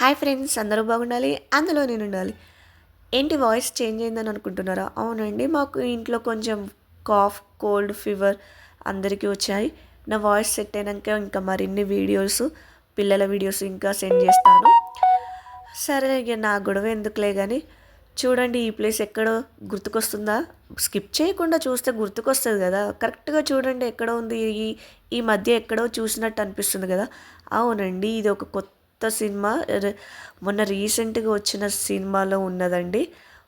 Hi friends అందరూ బాగుండాలి? అందులో నేను ఉండాలి ఏంటి వాయిస్ చేంజ్ అయిందని అనుకుంటున్నారా? అవునండి మాకు ఇంట్లో కొంచెం కాఫ్ కోల్డ్ ఫీవర్ అందరికీ వచ్చాయి. నా వాయిస్ సెట్ అయినాక ఇంకా మరిన్ని వీడియోస్ పిల్లల వీడియోస్ ఇంకా సెండ్ చేస్తాను. సరే ఇక నా గొడవ ఎందుకులే కానీ చూడండి ఈ ప్లేస్ ఎక్కడో గుర్తుకొస్తుందా? స్కిప్ చేయకుండా చూస్తే గుర్తుకొస్తుంది కదా. కరెక్ట్గా చూడండి ఎక్కడ ఉంది ఈ ఈ మధ్య ఎక్కడో చూసినట్టు అనిపిస్తుంది కదా. అవునండి ఇది ఒక కొత్త కొత్త సినిమా మొన్న రీసెంట్గా వచ్చిన సినిమాలో ఉన్నదండి.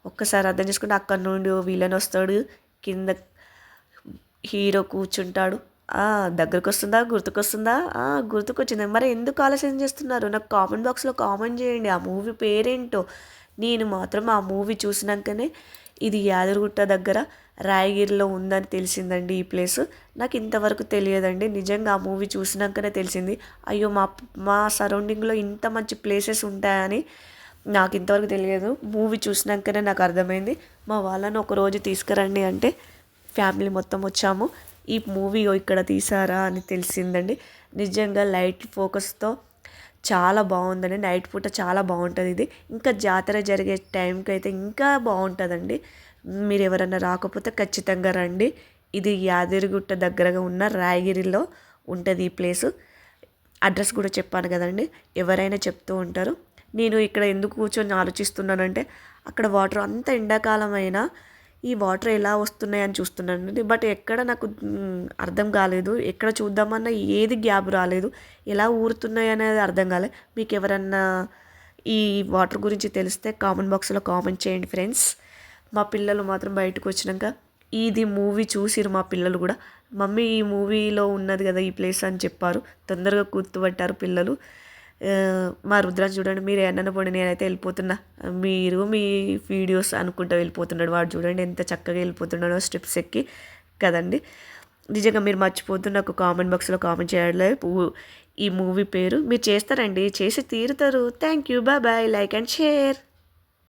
ఒక్కసారి అర్థం చేసుకుంటే అక్కడ నుండి విలన్ వస్తాడు కింద హీరో కూర్చుంటాడు. దగ్గరకు వస్తుందా గుర్తుకొస్తుందా? గుర్తుకొచ్చింది. మరి ఎందుకు ఆలస్యం చేస్తున్నారు? నాకు కామెంట్ బాక్స్లో కామెంట్ చేయండి. ఆ మూవీ పేరేంటో? నేను మాత్రం ఆ మూవీ చూసినాకనే ఇది యాదగిరిగుట్ట దగ్గర రాయగిరిలో ఉందని తెలిసిందండి ఈ ప్లేస్. నాకు ఇంతవరకు తెలియదండి. నిజంగా ఆ మూవీ చూసినాకనే తెలిసింది. అయ్యో మా మా సరౌండింగ్లో ఇంత మంచి ప్లేసెస్ ఉంటాయని నాకు ఇంతవరకు తెలియదు. మూవీ చూసినాకనే నాకు అర్థమైంది. మా వాళ్ళని ఒక రోజు తీసుకురండి అంటే ఫ్యామిలీ మొత్తం వచ్చాము. ఈ మూవీ ఇక్కడ తీసారా అని తెలిసిందండి. నిజంగా లైట్ ఫోకస్తో చాలా బాగుందండి. నైట్ పూట చాలా బాగుంటుంది ఇది. ఇంకా జాతర జరిగే టైంకి అయితే ఇంకా బాగుంటుందండి. మీరు ఎవరన్నా రాకపోతే ఖచ్చితంగా రండి. ఇది యాదగిరిగుట్ట దగ్గరగా ఉన్న రాయగిరిలో ఉంటుంది ఈ ప్లేసు. అడ్రస్ కూడా చెప్పాను కదండి. ఎవరైనా చెప్తూ ఉంటారు. నేను ఇక్కడ ఎందుకు కూర్చొని ఆలోచిస్తున్నానంటే అక్కడ వాటర్ అంత ఎండాకాలం అయినా ఈ వాటర్ ఎలా వస్తున్నాయని చూస్తున్నానండి. బట్ ఎక్కడ నాకు అర్థం కాలేదు. ఎక్కడ చూద్దామన్నా ఏది గ్యాప్ రాలేదు. ఎలా ఊరుతున్నాయి అనేది అర్థం కాలేదు మీకు ఎవరన్నా ఈ వాటర్ గురించి తెలిస్తే కామెంట్ బాక్స్లో కామెంట్ చేయండి ఫ్రెండ్స్. మా పిల్లలు మాత్రం బయటకు వచ్చినాక ఇది మూవీ చూసిరు మా పిల్లలు కూడా. మమ్మీ ఈ మూవీలో ఉన్నది కదా ఈ ప్లేస్ అని చెప్పారు. తొందరగా గుర్తుపట్టారు పిల్లలు. మా రుద్రాజ్ చూడండి మీరు ఎన్న పోండి నేనైతే వెళ్ళిపోతున్నా. మీరు మీ వీడియోస్ అనుకుంటూ వెళ్ళిపోతున్నాడు. వాడు చూడండి ఎంత చక్కగా వెళ్ళిపోతున్నాడో స్టెప్స్ ఎక్కి కదండి. నిజంగా మీరు మర్చిపోతున్న నాకు కామెంట్ బాక్స్లో కామెంట్ చేయలేదు ఈ మూవీ పేరు మీరు చేస్తారండి. చేసి తీరుతారు. Thank you. Bye bye. Like and share.